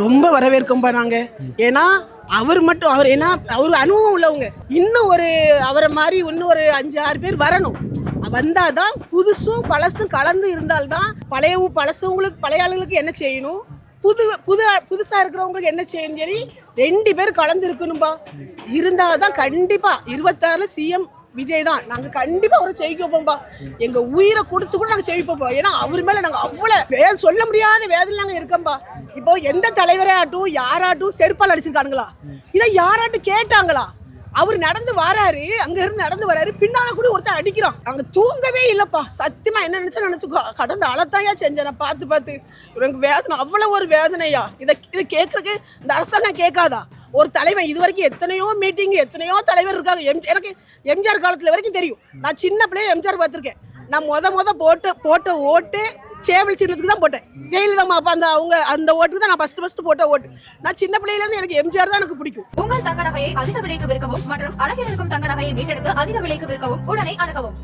ரொம்ப வரவேற்கும்பா நாங்க. ஏன்னா அவர் மட்டும் அவர் ஏன்னா அவர் அனுபவம் உள்ளவங்க. இன்னும் ஒரு அவரை மாதிரி இன்னும் ஒரு அஞ்சு ஆறு பேர் வரணும். வந்தாதான் புதுசும் பழசும் கலந்து இருந்தால்தான் பழைய பழசவங்களுக்கு பழைய ஆளுங்களுக்கு என்ன செய்யணும்? புது புது புதுசாக இருக்கிறவங்களுக்கு என்ன செய்யணும் சொல்லி ரெண்டு பேர் கலந்து இருக்கணும்பா. இருந்தாதான் கண்டிப்பாக இருபத்தாறுல சிஎம் விஜய் தான். நாங்கள் கண்டிப்பாக அவரை ஜெயிக்க வைப்போம்பா எங்கள் உயிரை கொடுத்து கூட நாங்கள் செய்ய வைப்போம் ஏன்னா அவர் மேலே நாங்கள் அவ்வளோ வே- சொல்ல முடியாத வேதனை நாங்கள் இருக்கோம்பா. இப்போ எந்த தலைவராகட்டும் யாராட்டும் செருப்பால் அடிச்சிருக்கானுங்களா? இதை யாராட்டும் கேட்டாங்களா? அவர் நடந்து வராரு அங்கேருந்து நடந்து வராரு பின்னால் கூட ஒருத்தன் அடிக்கிறான். அங்கே தூங்கவே இல்லைப்பா. சத்தியமாக என்ன நினச்சா நினச்சி கடந்த அளத்தாயா செஞ்சேன் பார்த்து பார்த்து. எனக்கு வேதனை அவ்வளோ ஒரு வேதனையா. இதை இதை கேட்குறக்கு இந்த அரசாங்கம் கேட்காதா? ஒரு தலைவன் இது வரைக்கும் எத்தனையோ மீட்டிங் எத்தனையோ தலைவர் இருக்காங்க. எம் எனக்கு எம்ஜிஆர் காலத்தில் வரைக்கும் தெரியும். நான் சின்ன பிள்ளைய எம்ஜிஆர் பார்த்துருக்கேன். நான் முத முத போட்டு போட்ட ஓட்டு சேவல் சின்னத்துக்கு தான் போட்டேன். ஜெயலலிதா அப்போ அந்த அவங்க அந்த ஓட்டுக்கு தான் நான் ஃபர்ஸ்ட் ஃபர்ஸ்ட் போட்ட ஓட்டு. நான் சின்ன பிள்ளையிலேருந்து எனக்கு எம்ஜிஆர் தான் எனக்கு பிடிக்கும். உங்கள் தங்க நகையை அதிக விலைக்கு விற்கவும் மற்றும் அழகில் இருக்கும் தங்க நகையை மீட்டெடுத்து அதிக விலைக்கு விற்கவும் உடனே அணுகவும்.